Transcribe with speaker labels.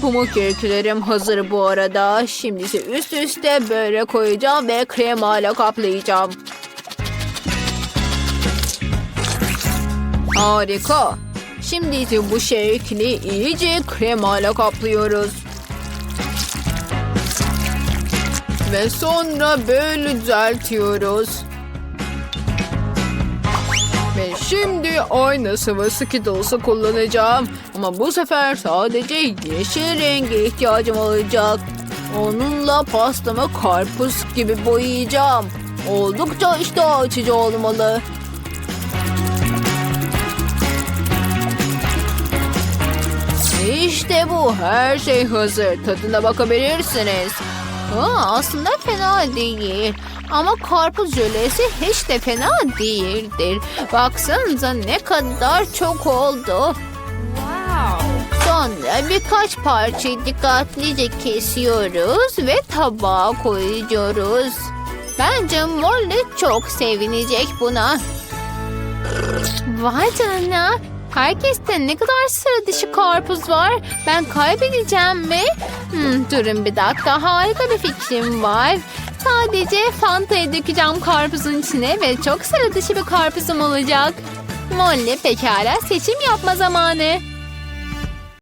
Speaker 1: pamuk keklerim hazır bu arada. Şimdi ise üst üste böyle koyacağım ve kremayla kaplayacağım. Harika. Şimdi ise bu şekli iyice kremayla kaplıyoruz. Ve sonra böyle düzeltiyoruz. Ve şimdi aynı sıvı Skittles'ı kullanacağım. Ama bu sefer sadece yeşil renge ihtiyacım olacak. Onunla pastamı karpuz gibi boyayacağım. Oldukça iştah açıcı olmalı. İşte bu. Her şey hazır. Tadına bakabilirsiniz. Aa, aslında fena değil. Ama karpuz jölesi hiç de fena değildir. Baksanıza ne kadar çok oldu. Sonra birkaç parçayı dikkatlice kesiyoruz ve tabağa koyuyoruz. Bence Molly çok sevinecek buna. Vay canına. Herkeste ne kadar sıra dışı karpuz var. Ben kaybedeceğim mi? Hmm, durun bir dakika. Harika bir fikrim var. Sadece Fanta'yı dökeceğim karpuzun içine ve çok sıra dışı bir karpuzum olacak. Molly pekala seçim yapma zamanı.